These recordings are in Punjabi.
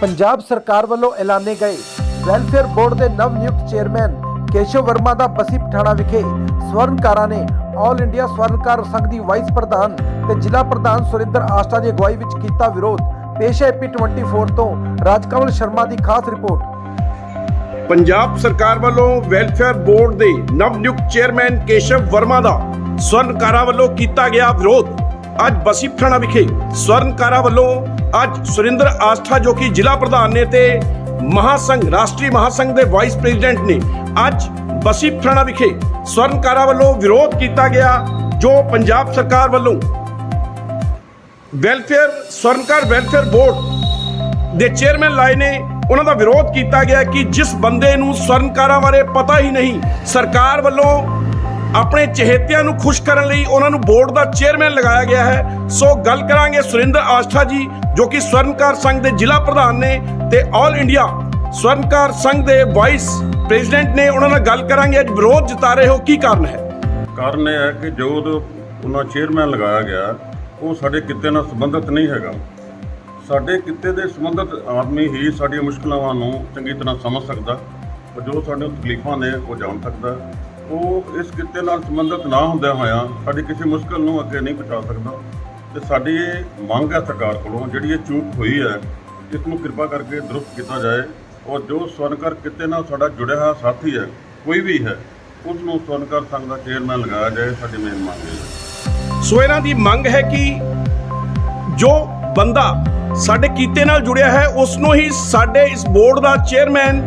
ਪੰਜਾਬ ਸਰਕਾਰ ਵੱਲੋਂ ਐਲਾਨੇ ਗਏ ਵੈਲਫੇਅਰ ਬੋਰਡ ਦੇ ਨਵ ਨਿਯੁਕਤ ਚੇਅਰਮੈਨ ਕੇਸ਼ਵ ਵਰਮਾ ਦਾ ਬਸੀ ਪਠਾਣਾ ਵਿਖੇ ਸਵਰਨਕਾਰਾਂ ਨੇ ਆਲ ਇੰਡੀਆ ਸਵਰਨਕਾਰ ਸੰਘ ਦੀ ਵਾਈਸ ਪ੍ਰਧਾਨ ਤੇ ਜ਼ਿਲ੍ਹਾ ਪ੍ਰਧਾਨ ਸੁਰਿੰਦਰ ਆਸਟਾ ਦੀ ਅਗਵਾਈ ਵਿੱਚ ਕੀਤਾ ਵਿਰੋਧ। ਪੇਸ਼ ਹੈ P24 ਤੋਂ ਰਾਜਕਮਲ ਸ਼ਰਮਾ ਦੀ ਖਾਸ ਰਿਪੋਰਟ। ਪੰਜਾਬ ਸਰਕਾਰ ਵੱਲੋਂ ਵੈਲਫੇਅਰ ਬੋਰਡ ਦੇ ਨਵ ਨਿਯੁਕਤ ਚੇਅਰਮੈਨ ਕੇਸ਼ਵ ਵਰਮਾ ਦਾ ਸਵਰਨਕਾਰਾਂ ਵੱਲੋਂ ਕੀਤਾ ਗਿਆ ਵਿਰੋਧ। ਅੱਜ ਬਸੀ ਪਠਾਣਾ ਵਿਖੇ ਸਵਰਨਕਾਰਾਂ ਵੱਲੋਂ ਅੱਜ ਸੁਰਿੰਦਰ ਆਸਥਾ ਜੋ ਕਿ ਜ਼ਿਲ੍ਹਾ ਪ੍ਰਧਾਨ ਨੇ ਤੇ ਮਹਾਸੰਘ, ਰਾਸ਼ਟਰੀ ਮਹਾਸੰਘ ਦੇ ਵਾਈਸ ਪ੍ਰੈਜ਼ੀਡੈਂਟ ਨੇ ਅੱਜ ਬਸੀ ਪਠਾਣਾ ਵਿਖੇ ਸਵਰਨਕਾਰਾਂ ਵੱਲੋਂ ਵਿਰੋਧ ਕੀਤਾ ਗਿਆ, ਜੋ ਪੰਜਾਬ ਸਰਕਾਰ ਵੱਲੋਂ ਵੈਲਫੇਅਰ, ਸਵਰਨਕਾਰ ਵੈਲਫੇਅਰ ਬੋਰਡ ਦੇ ਚੇਅਰਮੈਨ ਲਾਏ ਨੇ, ਉਹਨਾਂ ਦਾ ਵਿਰੋਧ ਕੀਤਾ ਗਿਆ ਕਿ ਜਿਸ ਬੰਦੇ ਨੂੰ ਸਵਰਨਕਾਰਾਂ ਬਾਰੇ ਪਤਾ ਹੀ ਨਹੀਂ, ਸਰਕਾਰ ਵੱਲੋਂ ਆਪਣੇ ਚਹੇਤਿਆਂ ਨੂੰ ਖੁਸ਼ ਕਰਨ ਲਈ ਉਹਨਾਂ ਨੂੰ ਬੋਰਡ ਦਾ ਚੇਅਰਮੈਨ ਲਗਾਇਆ ਗਿਆ ਹੈ। ਸੋ ਗੱਲ ਕਰਾਂਗੇ ਸੁਰਿੰਦਰ ਆਸਥਾ ਜੀ, ਜੋ ਕਿ ਸਵਰਨਕਾਰ ਸੰਘ ਦੇ ਜ਼ਿਲ੍ਹਾ ਪ੍ਰਧਾਨ ਨੇ ਤੇ ਆਲ ਇੰਡੀਆ ਸਵਰਨਕਾਰ ਸੰਘ ਦੇ ਵਾਈਸ ਪ੍ਰੈਜ਼ੀਡੈਂਟ ਨੇ ਉਹਨਾਂ ਨਾਲ ਗੱਲ ਕਰਾਂਗੇ। ਅੱਜ ਵਿਰੋਧ ਜਤਾ ਰਹੇ ਹੋ, ਕੀ ਕਾਰਨ ਹੈ? ਕਾਰਨ ਇਹ ਹੈ ਕਿ ਜੋ ਉਹਨਾਂ ਚੇਅਰਮੈਨ ਲਗਾਇਆ ਗਿਆ, ਉਹ ਸਾਡੇ ਕਿੱਤੇ ਨਾਲ ਸੰਬੰਧਿਤ ਨਹੀਂ ਹੈਗਾ। ਸਾਡੇ ਕਿੱਤੇ ਦੇ ਸੰਬੰਧਿਤ ਆਦਮੀ ਹੀ ਸਾਡੀਆਂ ਮੁਸ਼ਕਲਾਂ ਨੂੰ ਚੰਗੀ ਤਰ੍ਹਾਂ ਸਮਝ ਸਕਦਾ ਜੋ ਸਾਡੀਆਂ ਤਕਲੀਫਾਂ ਨੇ, ਉਹ ਜਾਣ ਸਕਦਾ। ਉਹ ਇਸ ਕਿੱਤੇ ਨਾਲ ਸੰਬੰਧਿਤ ਨਾ ਹੁੰਦਿਆਂ ਹੋਇਆਂ ਸਾਡੀ ਕਿਸੇ ਮੁਸ਼ਕਲ ਨੂੰ ਅੱਗੇ ਨਹੀਂ ਪਹੁੰਚਾ ਸਕਦਾ। ਤੇ ਸਾਡੀ ਇਹ ਮੰਗ ਹੈ ਸਰਕਾਰ ਕੋਲੋਂ, ਜਿਹੜੀ ਇਹ ਚੂਕ ਹੋਈ ਹੈ, ਇਸ ਨੂੰ ਕਿਰਪਾ ਕਰਕੇ ਦਰੁਸਤ ਕੀਤਾ ਜਾਏ। ਔਰ ਜੋ ਸਵਰਨਕਾਰ ਕਿੱਤੇ ਨਾਲ ਸਾਡਾ ਜੁੜਿਆ ਹੋਇਆ ਸਾਥੀ ਹੈ, ਕੋਈ ਵੀ ਹੈ ਉਸ ਨੂੰ ਸਵਰਨਕਾਰ ਸੰਘ ਦਾ ਚੇਅਰਮੈਨ ਲਗਾਇਆ ਜਾਏ, ਸਾਡੀ ਮੇਨ ਮੰਗ ਹੈ। ਸੋ ਇਹਨਾਂ ਦੀ ਮੰਗ ਹੈ ਕਿ ਜੋ ਬੰਦਾ ਸਾਡੇ ਕੀਤੇ ਨਾਲ ਜੁੜਿਆ ਹੈ ਉਸ ਨੂੰ ਹੀ ਸਾਡੇ ਇਸ ਬੋਰਡ ਦਾ ਚੇਅਰਮੈਨ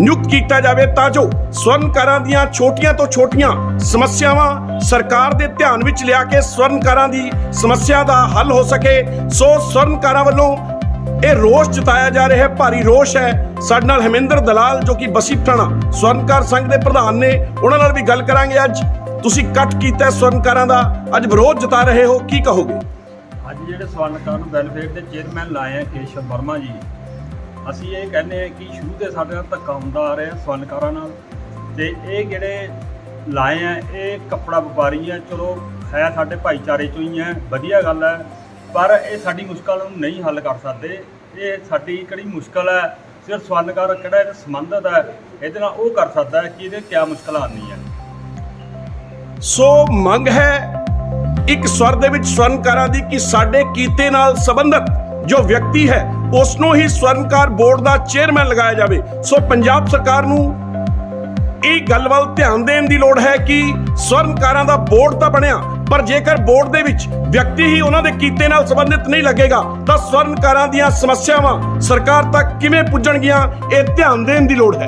ਨਿਯੁਕਤ ਕੀਤਾ ਜਾਵੇ ਤਾਂ ਜੋ ਸਵਰਨਕਾਰਾਂ ਦੀਆਂ ਛੋਟੀਆਂ ਤੋਂ ਛੋਟੀਆਂ ਸਮੱਸਿਆਵਾਂ ਸਰਕਾਰ ਦੇ ਧਿਆਨ ਵਿੱਚ ਲਿਆ ਕੇ ਸਵਰਨਕਾਰਾਂ ਦੀ ਸਮੱਸਿਆ ਦਾ ਹੱਲ ਹੋ ਸਕੇ। ਸੋ ਸਵਰਨਕਾਰਾਂ ਵੱਲੋਂ ਇਹ ਰੋਸ਼ ਜਤਾਇਆ ਜਾ ਰਿਹਾ ਹੈ, ਭਾਰੀ ਰੋਸ਼ ਹੈ। ਸਾਡੇ ਨਾਲ ਹਮਿੰਦਰ ਦਲਾਲ ਜੋ ਕਿ ਬਸੀ ਪਠਾਣਾ ਸਵਰਨਕਾਰ ਸੰਘ ਦੇ ਪ੍ਰਧਾਨ ਨੇ, ਉਹਨਾਂ ਨਾਲ ਵੀ ਗੱਲ ਕਰਾਂਗੇ ਅੱਜ। ਤੁਸੀਂ ਕੱਟ ਕੀਤਾ ਸਵਰਨਕਾਰਾਂ ਦਾ। ਅੱਜ ਵਿਰੋਧ ਜਤਾ ਰਹੇ ਹੋ, ਕੀ ਕਹੋਗੇ? ਅੱਜ ਜਿਹੜੇ ਸਵਰਨਕਾਰ ਵੈਲਫੇਅਰ ਦੇ ਚੇਅਰਮੈਨ ਲਾਏ ਆ ਕੇਸ਼ਵ ਵਰਮਾ ਜੀ ਅਸੀਂ ਇਹ ਕਹਿੰਦੇ ਆ ਕਿ ਸ਼ੁਰੂ ਦੇ ਸਾਡੇ ਨਾਲ ਧੱਕਾ ਹੁੰਦਾ ਆ ਰਿਹਾ ਸਵਰਨਕਾਰਾਂ ਨਾਲ। ਤੇ ਇਹ ਜਿਹੜੇ ਲਾਏ ਆ, ਇਹ ਕੱਪੜਾ ਵਪਾਰੀ ਆ, ਚਲੋ ਹੈ ਸਾਡੇ ਭਾਈਚਾਰੇ ਚੋਂ ਹੀ ਆ, ਵਧੀਆ ਗੱਲ ਹੈ ਪਰ ਇਹ ਸਾਡੀ ਮੁਸ਼ਕਲ ਨੂੰ ਨਹੀਂ ਹੱਲ ਕਰ ਸਕਦੇ। ਇਹ ਸਾਡੀ ਕਿਹੜੀ ਮੁਸ਼ਕਲ ਹੈ ਸਿਰਫ ਸਵਰਨਕਾਰ ਕਿਹੜਾ ਇਹ ਸੰਬੰਧਤ ਹੈ ਇਹਦੇ ਨਾਲ ਉਹ ਕਰ ਸਕਦਾ ਹੈ ਕਿ ਇਹਦੇ ਕਿਆ ਮੁਸ਼ਕਲ ਆਉਣੀ ਹੈ ਸੋ ਮੰਗ ਹੈ ਇੱਕ ਸਵਰ ਦੇ ਵਿੱਚ ਸਵਰਨਕਾਰਾਂ ਦੀ ਕਿ ਸਾਡੇ ਕੀਤੇ ਨਾਲ ਸੰਬੰਧਿਤ ਜੋ ਵਿਅਕਤੀ ਹੈ ਉਸ ਨੂੰ ਹੀ ਸਵਰਨਕਾਰ ਬੋਰਡ ਦਾ ਚੇਅਰਮੈਨ ਲਗਾਇਆ ਜਾਵੇ। ਸੋ ਪੰਜਾਬ ਸਰਕਾਰ ਨੂੰ ਇਹ ਗੱਲ ਵੱਲ ਧਿਆਨ ਦੇਣ ਦੀ ਲੋੜ ਹੈ ਕਿ ਸਵਰਨਕਾਰਾਂ ਦਾ ਬੋਰਡ ਤਾਂ ਬਣਿਆ, ਪਰ ਜੇਕਰ ਬੋਰਡ ਦੇ ਵਿੱਚ ਵਿਅਕਤੀ ਹੀ ਉਹਨਾਂ ਦੇ ਕੀਤੇ ਨਾਲ ਸੰਬੰਧਿਤ ਨਹੀਂ ਲੱਗੇਗਾ, ਤਾਂ ਸਵਰਨਕਾਰਾਂ ਦੀਆਂ ਸਮੱਸਿਆਵਾਂ ਸਰਕਾਰ ਤੱਕ ਕਿਵੇਂ ਪੁੱਜਣਗੀਆਂ, ਇਹ ਧਿਆਨ ਦੇਣ ਦੀ ਲੋੜ ਹੈ।